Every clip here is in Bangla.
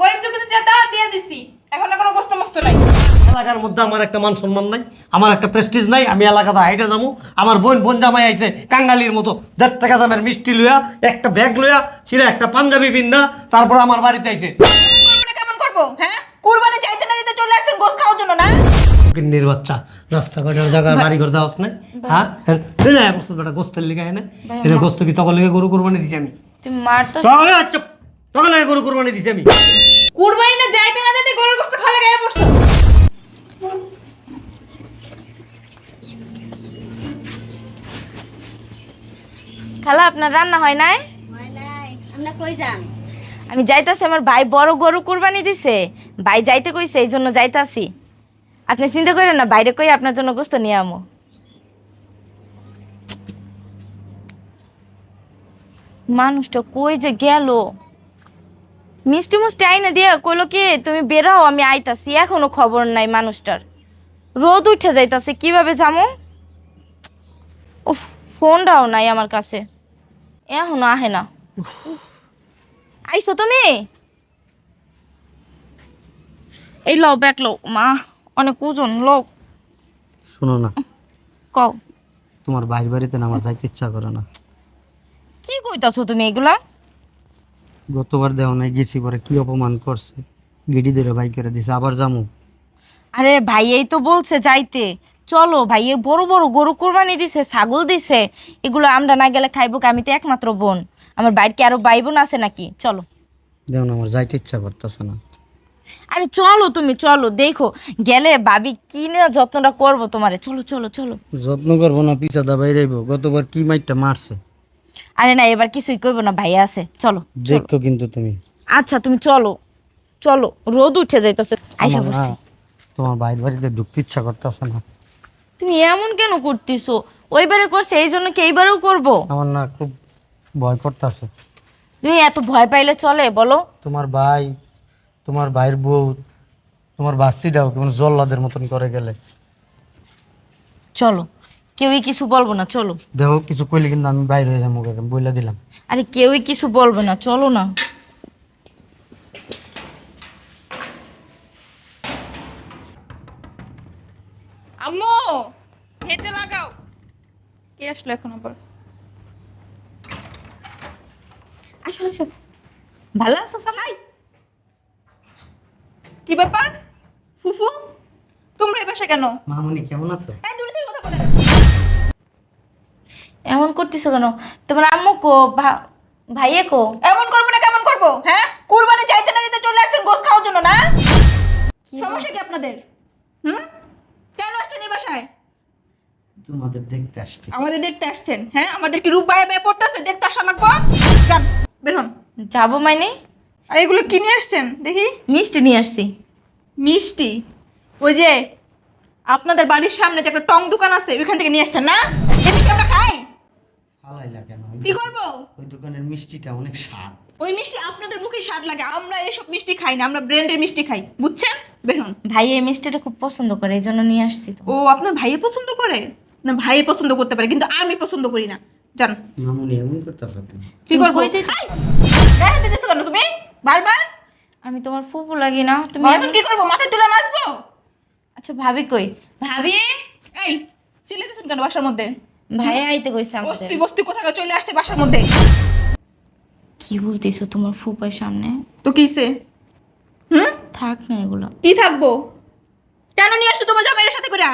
গরিব দুঃখীদের যা দাওয়াত দিয়ে দিছি। এখন আর কোনো মস্ত নাই। এলাকার মধ্যে আমার একটা মান সম্মান নাই আমার একটা প্রেস্টিজ নাই আমি এলাকাতে হাইটে যাব আমার বোন বোন জামাই আইছে কাঙ্গালির মতো। দেড় টাকা দামের মিষ্টি লইয়া একটা ব্যাগ লইয়া ছিঁড়ে একটা পাঞ্জাবি পিন্দা তারপর আমার বাড়িতে আইছে। কেমন করব হ্যাঁ? কুরবানি চাইতে না দিতে চলে আসছেন গোস্ত খাওয়ার জন্য না? বাচ্চা রাস্তাঘাটের বাড়ি করে দেওয়াস নাই হ্যাঁ? হ্যাঁ। না বস্তু বেটা গোস্তের লিখে এটা গোস্ত কি তখন লিখে গরু কুরবানি দিছি আমি? তুমি মার তো তাহলে তখন গরু কুরবানি দিছি আমি। কুরবানি না যাইতে না যেতে গরুর খালে গায়ে পড়ছো। খালা আপনার রান্না হয় নাই? হয় নাই। আমরা কই যান? আমি যাইতাছি আমার ভাই বড় গরু কুরবানি দিছে। ভাই যাইতে কইছে এই জন্য যাইতাছি। আপনি চিন্তা করেন না বাইরে কই আপনার জন্য গোস্ত নিয়ে আমো। মানুষটা কই যে গেল? মিষ্টি মুষ্টি আইনা দিয়া কইলো কি তুমি বেরাও আমি আইতাছি। এখনও খবর নাই মানুষটার। রোদ উঠে যাইতাছে কীভাবে যামো? উফ ফোনটাও নাই আমার কাছে। এখনও আহে না। আইসো তুমি? এই লও ব্যাগ লও। মা অনেক ওজন লও। শোনো না। কও। তোমার বাইরে বাড়িতে না আমার যাইতে ইচ্ছা করে না। কি কইতাছো তুমি এগুলা? গতবার দেওয়া নাই গেছি পরে কি অপমান করছে? গেডি ধরে বাই করে দিছে আবার যামু। আরে ভাই এই তো বলছে যাইতে। চলো ভাই এই বড় বড় গরু কোরবানি দিছে ছাগল দিছে। এগুলো আমরা না গেলে খাইবো? আমি তো একমাত্র বোন। আমার বাইরে কি আরও ভাই বোন আছে নাকি? চলো। দেও না আমার যাইতে ইচ্ছা করতেছে না। আরে চলো তুমি চলো। দেখো গেলে ভাবি কি নিয়ে যত্নটা করব তোমারে? চলো চলো চলো। যত্ন করব না পিছা দা বাইরেব গতবার কি মাইটটা মারছে? আরে না এবার কিছুই করব না ভাইয়া আছে। চলো দেখো কিন্তু তুমি। আচ্ছা তুমি চলো চলো রোদ উঠে যাইতেছে আইসা না, তোমার বাইরে বাড়িতে ঢুকতে ইচ্ছা করতেছে না। তুমি এমন কেন করতেছো? ওইবারে করছে এই জন্য কি এইবারেও করব? আমার না খুব ভয় করতেছে। তুমি এত ভয় পাইলে চলে বলো। তোমার ভাই তোমার ভাইয়ের বউ তোমার বাস্তিটাও কেমন জল্লাদের মতন করে গেলে। চলো। কেউই কিছু বলব না চলো। দেখো কিছু কইলে কিন্তু আমি বাইরে হয়ে যাব বইলা দিলাম। আরে কেউই কিছু বলবে না চলো না। আম্মু হেঁটে লাগাও। কে আসলো এখন আবার? আসো আসো। ভালো আছো সবাই? কি ব্যাপার? ফুফু তোমরা এই বাসায় কেন? মামুনি কেমন আছো? এই দূরে থেকে কথা বলে। এমন করতেছো কেন? তোমার আম্মু কো ভা- ভাইয়ে কো? এমন করব না কেমন করব? হ্যাঁ? কুরবানি চাইতে না দিতে চলে আসছেন গোস্ত খাওয়ার জন্য না? সমস্যা কি আপনাদের? হুম? কেন আসছেন এই বাসায়? তোমাদের দেখতে আসছি। আমাদের দেখতে আসছেন হ্যাঁ? আমাদের কি রূপ বায়ে বায়ে পড়তেছে? দেখতে আসা লাগবো যান বেরোন যাব মানে? আর এগুলো কি নিয়ে আসছেন? দেখি। মিষ্টি নিয়ে আসছি। মিষ্টি? ওই যে আপনাদের বাড়ির সামনে যে একটা টং দোকান আছে ওইখান থেকে নিয়ে আসছেন না? হালাইলা কেন কি করব? ওই দোকানের মিষ্টিটা অনেক স্বাদ। ওই মিষ্টি আপনাদের মুখে স্বাদ লাগে আমরা এসব মিষ্টি খাই না আমরা ব্র্যান্ডের মিষ্টি খাই বুঝছেন? বেরোন ভাই এই মিষ্টিটা খুব পছন্দ করে এই জন্য নিয়ে আসছি তো। ও আপনার ভাইয়ে পছন্দ করে? না ভাইয়ে পছন্দ করতে পারে কিন্তু আমি পছন্দ করি না। জান মামুনি এমন করতেছো কেন? কি করব? কই যাইতে- গায়ে দিতেছো কেন তুমি? বারবার? আমি তোমার ফুপু লাগি না তুমি এখন কি করব? মাথায় তুলে নাচবো? আচ্ছা ভাবি কই? ভাবি? এই চিল্লাতেছেন কেন বাসার মধ্যে? ভাই আইতে কইছে আমাদের। বস্তি বস্তি কোথাকার চলে আসছে বাসার মধ্যে? কি বলতেছো তোমার ফুপার সামনে? তো কিসে হুম? থাক না এগুলো। কি থাকব? কেন নিয়ে আসছো তোমার জামাইয়ের সাথে করে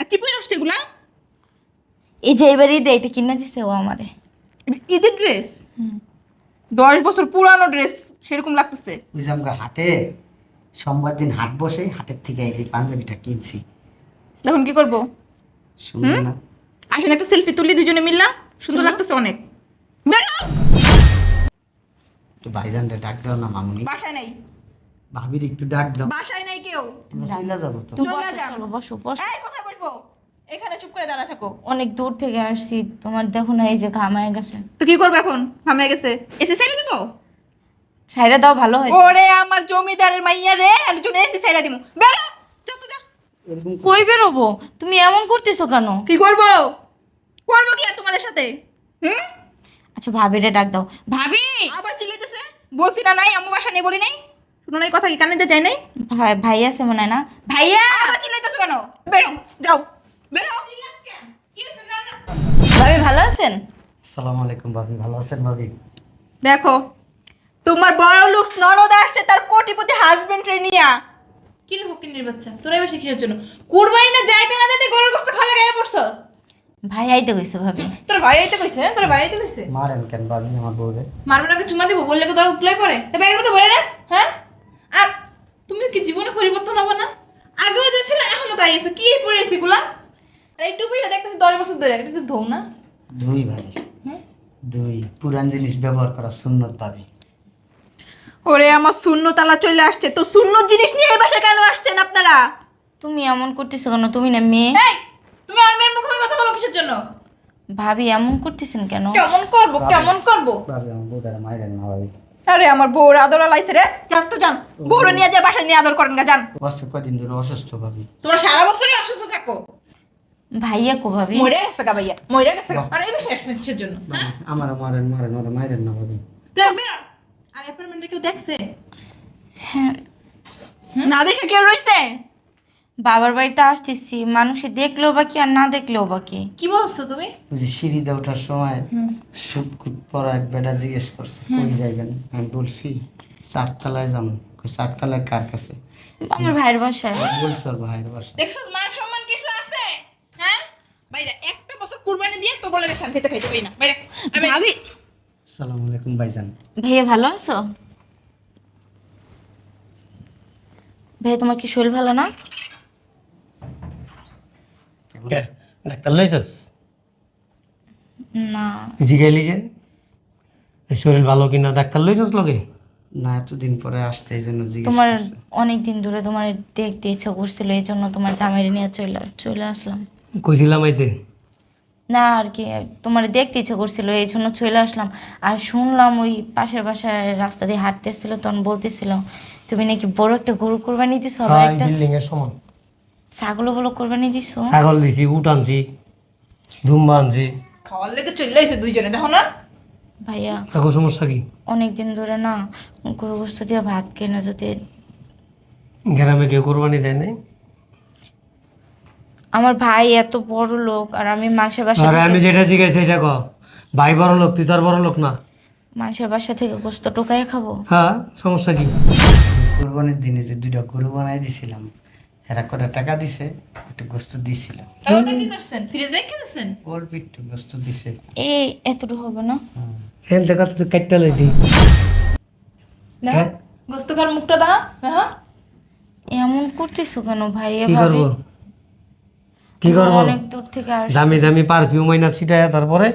আর কি পরে আসছে এগুলা? এই যে এবার ঈদে এটা কিনা দিছে ও আমারে। ঈদের ড্রেস দশ বছর পুরানো ড্রেস সেরকম লাগতেছে। যে আমাকে হাটে সোমবার দিন হাট বসে হাটের থেকে এই পাঞ্জাবিটা কিনছি। এখন কি করব? সুন্দর না। আসেন একটা সেলফি তুলি দুজনে মিললাম। সুন্দর লাগতেছে অনেক। বেরো! ভাইজানটা ডাক দাও না মামুনি। বাসায় নাই। ভাবির একটু ডাক দাও। বাসায় নাই কেউ। চলে যাব তো। তুমি চলে চলো বসো বসো। এই কোথায় বসবো? এখানে চুপ করে দাঁড়া থাকো। অনেক দূর থেকে আসছি তোমার দেখো না এই যে ঘামায় গেছে। তো কি করব এখন? হামে গেছে। এসি ছেড়ে দেবো? ছাইরা দাও ভালো হয়। ওরে আমার জমিদারের মাইয়া রে আর জন্য এসি ছেড়ে দিমু। বেরো! যা তো যা। এরকম কই বেরোবো? তুমি এমন করতেছো কেন? কি করব? কি সাথে? হুম? আচ্ছা ভাবিরে ডাক দাও। ভাবি! আবার চিল্লাইতেছে? বলছি না নাই আম্মু বাসা নেই বলি নাই। শুনুন এই কথা কি কানে দিয়ে যায় নাই? ভাই ভাই আছে মনে হয় না? ভাইয়া! আবার চিল্লাইতেছো কেন? বেরো যাও। বেরো। ভাবি ভালো আছেন? আসসালামু আলাইকুম ভাবি। ভালো আছেন ভাবি? দেখো তোমার বড় লুকস ননদ আসছে তার কোটিপতি হাজবেন্ড রে নিয়া। কি রে ফকিনের বাচ্চা? তোরা এবার শিখিয়ে জন্য। কুরবানি না যাইতে না যাইতে গরুর গোস্ত খালে গায়ে পড়ছস? ভাই আইতে গেছে ভাবি। তোর ভাই আইতে কইছে হ্যাঁ? তোর ভাই আইতে কইছে? মারেন কেন ভাবি আমার বউরে। মারবে না চুমা দিব বললে কি তোর উতলাই পড়ে। তো ব্যাগের মধ্যে ভরে রাখ হ্যাঁ? আর তুমি কি জীবনে পরিবর্তন হবে না? আগেও যে ছিল এখনও তাই আছে। কি পড়েছে গুলা আর এই টুপিটা দেখতেছি দশ বছর ধরে এটা কিন্তু ধৌ না। দুই ভাবি। হ্যাঁ দুই। পুরান জিনিস ব্যবহার করা সুন্নত ভাবি। ওরে আমার শূন্য তালা চলে আসছে। তো শূন্য জিনিস নিয়ে এই বাসায় কেন আসছেন আপনারা? তুমি এমন করতেছো কেন? তুমি না মেয়ে। এই! তুমি আর মেয়ের মুখে কথা বলো কিসের জন্য? ভাবি এমন করতেছেন কেন? কেমন করব? কেমন করব? ভাবি আমার বউটারে মাইরেন না ভাবি। আরে আমার বউর আদর লাইছে রে। যান তো যান। বউরে নিয়ে যায় বাসায় নিয়ে আদর করেন না যান। অসুখ কদিন ধরে অসুস্থ ভাবি? তোমরা সারা বছরই অসুস্থ থাকো। ভাইয়া কো ভাবি? মরে গেছে গা ভাইয়া। মরে গেছে গা। আর এই বেশি অ্যাক্সিডেন্ট কিসের জন্য? হ্যাঁ? আমার মারেন মারেন ওরা মাইরেন না ভাবি। তুই বেরো আর অ্যাপার্টমেন্টে কেউ দেখছে? হ্যাঁ। না দেখে কেউ রইছে বাবার বাড়িতে আসতেছি মানুষে দেখলেও বা কি আর না দেখলেও বা কি? কি বলছো তুমি? ওই যে সিঁড়িতে ওঠার সময় সুট কুট পরা এক বেটা জিজ্ঞেস করছে কই যাইবেন? আমি বলছি চারতলায় যাব। চারতলায় কার কাছে? আমার ভাইয়ের বাসায়। বলছে ওর ভাইয়ের বাসা দেখছ মান সম্মান কিছু আছে? হ্যাঁ? বাইরে একটা বছর কুরবানি দিয়ে তো বলে শান্তিতে খাইতে পারি না। বাইরে ভাবি। আসসালামু আলাইকুম ভাইজান। ভাইয়া ভালো আছো? ভাই তোমার কি শরীর ভালো না? ডাক্তার লইছস না জিগাইলি যে শরীর ভালো কিনা ডাক্তার লইছস লগে না এতদিন পরে আসছে এই জন্য জিজ্ঞেস তোমার অনেক দিন ধরে তোমার দেখতে ইচ্ছা করছিল এই জন্য তোমার জামাইরে নিয়ে চলে চলে আসলাম। কইছিলাম আইতে না আর কি তোমার দেখতে ইচ্ছা করছিল এই জন্য চলে আসলাম। আর শুনলাম ওই পাশের বাসায় রাস্তা দিয়ে হাঁটতেছিল তখন বলতেছিল তুমি নাকি বড় একটা গরু কোরবানি দিছো আবার একটা বিল্ডিং এর সমান। ছাগলও বলো কোরবানি দিছো? ছাগল দিছি উট আনছি ধুম্বা আনছি। খাওয়ার লেগে চলে এসে দুইজনে দেখো না। ভাইয়া এখন সমস্যা কি? অনেক দিন ধরে না গরু গোস্ত দিয়ে ভাত কেনা যদি। গ্রামে কেউ কোরবানি দেয় নাই? আমার ভাই এত বড় লোক আর আমি মাসের বাসা আরে আমি যেটা জিজ্ঞাসা এটা ক ভাই বড় লোক তুই তোর বড় লোক না? মাসের বাসা থেকে গোস্ত টোকাই খাব? হ্যাঁ সমস্যা কি? কোরবানির দিনে যে দুইটা গরু বানাই দিছিলাম এরা কটা টাকা দিছে একটু গোস্ত ওটা কি করছেন? ফ্রিজ রেখে দিয়েছেন অল্প একটু গোস্ত দিছে। এই এতটুকু হবে না। হুম। দেখা তুই কাটটা লই দি না হ্যাঁ? গোস্ত মুখটা হ্যাঁ এমন করতেছো কেন ভাই কি এভাবে? কি করব? অনেক দূর থেকে আস দামি দামি পারফিউম আইনা ছিটায়া তারপরে?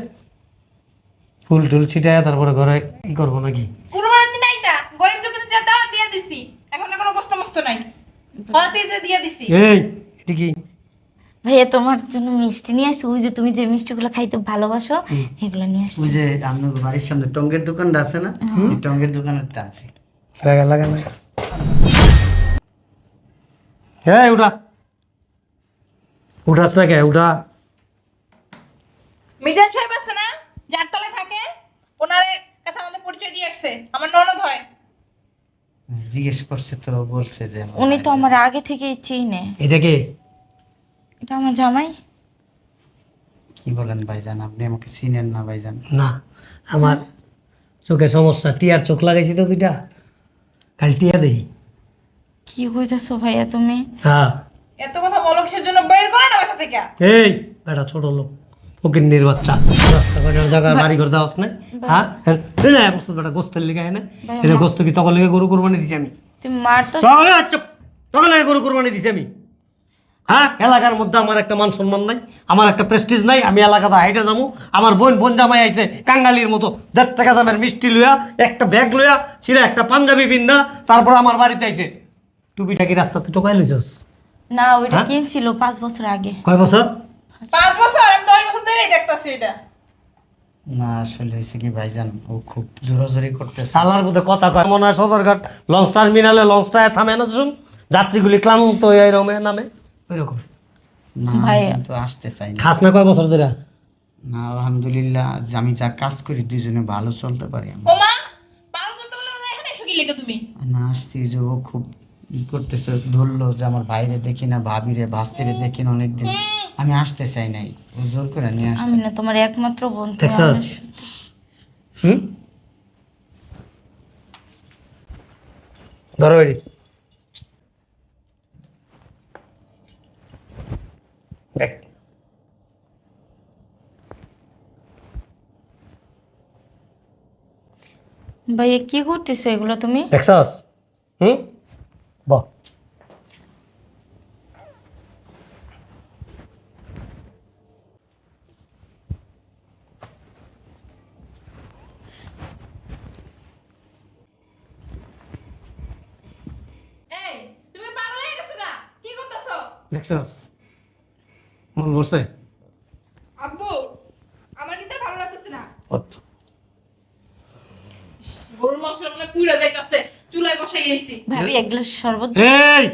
ফুল টুল ছিটায়া তারপরে ঘরে কি করব নাকি? কুরবানির দিন আইতা গরিব দুঃখীদের যা দিয়ে দিছি। এখন কোনো গোস্ত মস্ত নাই। তুই যে দিয়ে দিছি। এই এটা কি? ভাইয়া তোমার জন্য মিষ্টি নিয়ে আসছি। ওই যে তুমি যে মিষ্টিগুলো খাইতে ভালোবাসো এগুলো নিয়ে আসছি। ওই যে আপনার বাড়ির সামনে টঙ্গের দোকানটা আছে না? ওই টঙ্গের দোকানের টানছি লাগা লাগা লাগা হ্যাঁ উঠা। উঠাস না কে? উঠা। মিজান সাহেব আছে না? যার তলায় থাকে ওনারে কাছে আমাদের পরিচয় দিয়ে আসছে। আমার ননদ হয়। জিজ্ঞেস করছে তো বলছে যে আমার উনি তো আমার আগে থেকেই চিনে এটা কে? এটা আমার জামাই। কি বলেন ভাইজান আপনি আমাকে চিনেন না ভাইজান? না আমার চোখে সমস্যা। টিয়ার চোখ লাগাইছি তো দুইটা। কাল টিয়া দেখি। কি কইতেছো ভাইয়া তুমি? হ্যাঁ। এত কথা বলো কিসের জন্য? বের করো না বাসা থেকে। এই বেটা ছোট লোক। বাড়ি দেওয়াস না? হ্যাঁ? না বস্তু বেটা গোস্তের লিগে হয় না? এটা গোস্ত কি তখন লেগে গরু কোরবানি দিছি আমি? তুমি মারতো তাহলে তখন লেগে গরু কোরবানি দিছি আমি। হ্যাঁ এলাকার মধ্যে আমার একটা মান সম্মান নাই আমার একটা প্রেস্টিজ নাই আমি এলাকাতে হাইটে যাব আমার বোন বোন জামাই আইছে কাঙ্গালির মতো। দেড় টাকা দামের মিষ্টি লইয়া একটা ব্যাগ লইয়া ছিল একটা পাঞ্জাবি বিন্দা তারপর আমার বাড়িতে আইছে। টুপিটা কি রাস্তাতে টোকাই লইছস? না ওইটা হ্যাঁ? কিনছিল পাঁচ বছর আগে। কয় বছর? পাঁচ বছর আমি দশ বছর ধরেই দেখতেছি এটা। না আসলে হয়েছে কি ভাইজান ও খুব জোরাজোরি করতেছে। সালার মধ্যে কথা কয় মনে হয় সদরঘাট লঞ্চ টার্মিনালে লঞ্চটা থামে না শুন যাত্রীগুলি ক্লান্ত হয়ে এরকম নামে। ওই রকম না ভাইয়া। তো আসতে চাই না। খাস না কয় বছর ধরে? না আলহামদুলিল্লাহ যে আমি যা কাজ করি দুজনে ভালো চলতে পারি আমি। ওমা ভালো চলতে বলে আমাদের এখানে এসে কি লেগে তুমি? না আসছি যে ও খুব ই করতেছে ধরলো যে আমার ভাইরে দেখি না ভাবিরে ভাস্তিরে দেখি না অনেকদিন। আমি আসতে চাই নাই। ও জোর করে নিয়ে আসছে। আমি না তোমার একমাত্র বোন সাথে- হুম? ধরো দেখ। ভাইয়া কি করতেছো এগুলো তুমি? দেখছস হুম? বাহ দেখছস মন বসে আব্বু আমার কিন্তু ভালো লাগতেছে না। ওঠ। গরুর মাংস মানে পুরা যাইতাছে চুলায় বসাই গেছি ভাবি এক গ্লাস শরবত এই!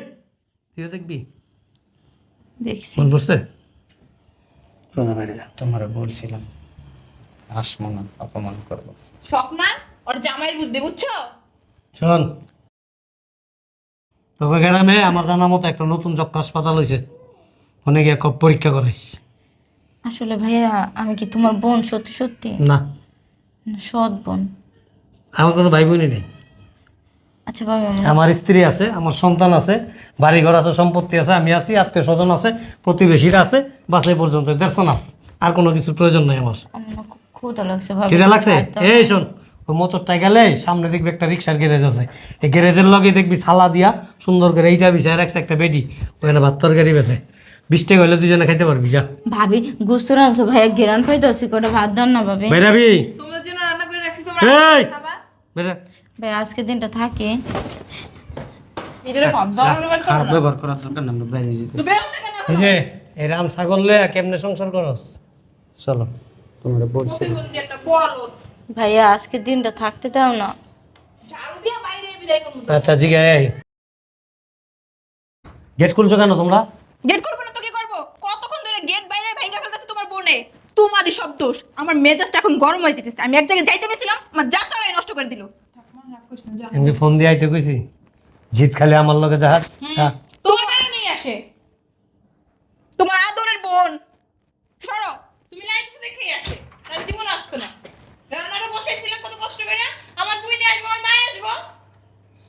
তুইও দেখবি? দেখছি। মন বসছে সোজা বাইরে যা। তোমার বলছিলাম আসব না অপমান করব। স্বপ্না ওর জামাইয়ের বুদ্ধি বুঝছ? শোন তবে গ্রামে আমার জানা মতো একটা নতুন যক্ষ হাসপাতাল হয়েছে অনেকে এক পরীক্ষা করাইছে। আসলে ভাইয়া আমি কি তোমার বোন সত্যি সত্যি? না। সৎ বোন। আমার কোনো ভাই বোনই নেই। আচ্ছা ভাবি আমার স্ত্রী আছে আমার সন্তান আছে বাড়ি ঘর আছে সম্পত্তি আছে আমি আছি আত্মীয় স্বজন আছে প্রতিবেশীরা আছে বাস এই পর্যন্ত। দেড়শো না আর কোনো কিছুর প্রয়োজন নাই আমার। আমার খুব ক্ষুধা লাগছে ভাবি খিদে লাগছে? এই শোন ওই মোটরটায় গেলে সামনে দেখবি একটা রিক্সার গ্যারেজ আছে। এই গ্যারেজের লগে দেখবি ছালা দিয়া সুন্দর করে এইটা বিছায় রাখছে একটা বেডি ওখানে ভাত তরকারি বেছে। বিশ টাকা হলে দুজনে খাইতে পারবি যা। ভাবি গুস্তু রাখছো ভাইয়া গেরান পাইতে আছি কটা ভাত দাও না ভাবি? বেরাবি তোমার জন্য রান্না করে রাখছি তোমরা এই! বেরা ভাই আজকে দিনটা থাকে। খারাপ ব্যবহার করার দরকার না আমরা বাইরে যেতে এই যে এই রাম ছাগল লে কেমনে সংসার করস? চলো তোমরা বলছি একটা ভাইয়া আজকে দিনটা থাকতে দাও না। ঝাড়ু দিয়া বাইরে বিদায় করুন আচ্ছা জিগে এই। গেট খুলছো কেন তোমরা? গেট করব না তো কি করব? কতক্ষণ ধরে গেট বাইরে ভেঙে ফেলতেছে তোমার বোনে? তোমারই সব দোষ। আমার মেজাজটা এখন গরম হয়ে যেতেছে। আমি এক জায়গায় যাইতে গেছিলাম আমার যা চড়াই নষ্ট করে দিল। এমনি ফোন দিয়ে আইতে কইছি জিত খালি আমার লগে জাহাজ হ্যাঁ তোমার কারণেই আসে। তোমার আদরের বোন। সরো তুমি লাইনস দেখেই আসে। তাহলে জীবন আসতো না রান্নাটা বসাইছিলাম কত কষ্ট করে আমার বুই নিয়ে আসব আমার মায় আসব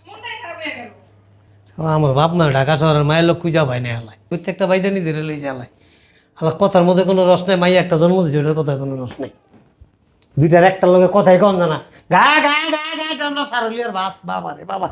মনটাই খারাপ হয়ে গেল আমার বাপ মা ঢাকা শহরের মায়ের লোক খুঁজা ভাই না হালাই প্রত্যেকটা বাইদে নিজের লই জ্বালায় হালা কথার মধ্যে কোনো রস নেই, মাইয়া একটা জন্ম দিয়েছে ওটার কথায় কোনো রস নেই। দুইটার একটার লোকের কথাই কম জানা গা গা গা গা সারলিয়ার বাস, বাবা রে, বাবা।